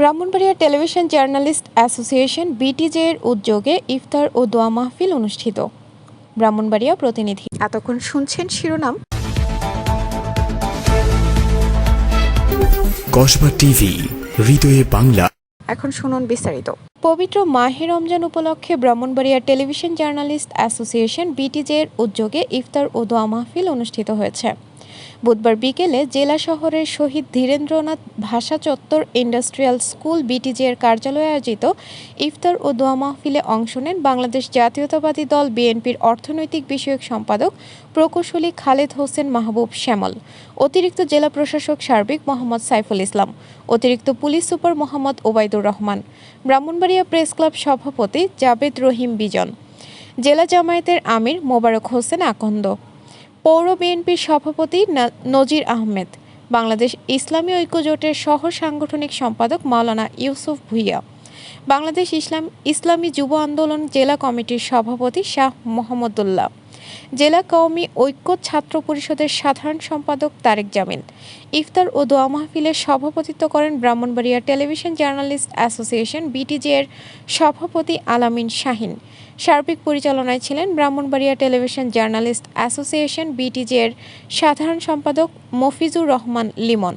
Brahmanbaria television journalist association BTJ এর উদ্যোগে ইফতার ও দোয়া মাহফিল অনুষ্ঠিত। ব্রাহ্মণবাড়িয়া প্রতিনিধি। এতক্ষণ শুনছেন শিরোনাম। কসবা টিভি হৃদয়ে বাংলা। এখন শুনুন বিস্তারিত। পবিত্র মাহে রমজান উপলক্ষে Brahmanbaria television journalist association BTJ এর উদ্যোগে ইফতার ও দোয়া মাহফিল অনুষ্ঠিত হয়েছে। বুধবার বিকেলে জেলা শহরের শহীদ ধীরেন্দ্রনাথ ভাষা চত্বর ইন্ডাস্ট্রিয়াল স্কুল বিটিজে এর কার্যালয়ে আয়োজিত ইফতার ও দোয়া মাহফিলে অংশ নেন বাংলাদেশ জাতীয়তাবাদী দল বিএনপির অর্থনৈতিক বিষয়ক সম্পাদক প্রকৌশলী খালেদ হোসেন মাহবুব শ্যামল, অতিরিক্ত জেলা প্রশাসক সার্বিক মোহাম্মদ সাইফুল ইসলাম, অতিরিক্ত police super Mohammad Obaidur Rahman, Brahmanbaria press club সভাপতি জাবেদ রহিম বিজন, জেলা জামায়াতের আমির মোবারক হোসেন আকন্দ। পৌর বিএনপির সভাপতি নজির আহমেদ বাংলাদেশ ইসলামী ঐক্যজোটের সহ সাংগঠনিক সম্পাদক মাওলানা ইউসুফ ভুইয়া। বাংলাদেশ ইসলাম, ইসলামী যুব আন্দোলন জেলা কমিটির সভাপতি শাহ মোহাম্মদুল্লাহ। জেলা কওমি ঐক্য ছাত্র পরিষদের সাধারণ সম্পাদক তারেক জামিল। ইফতার ও দোয়া মাহফিলের সভাপতিত্ব করেন Brahmanbaria television journalist association BTJ এর সভাপতি আলামিন শাহিন। সার্বিক পরিচালনায় ছিলেন Brahmanbaria television journalist association BTJ এর সাধারণ সম্পাদক মফিজুর রহমান লিমন।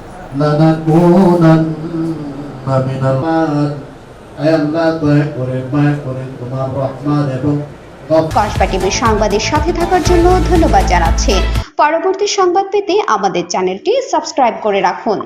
لنكونن من المال আয় আল্লাহ দয়া করে মায়া করে তোমার রহমান এবং কসবা টিভির সংবাদের সাথে থাকার জন্য ধন্যবাদ জানাচ্ছি পরবর্তী সংবাদ পেতে আমাদের চ্যানেলটি সাবস্ক্রাইব করে রাখুন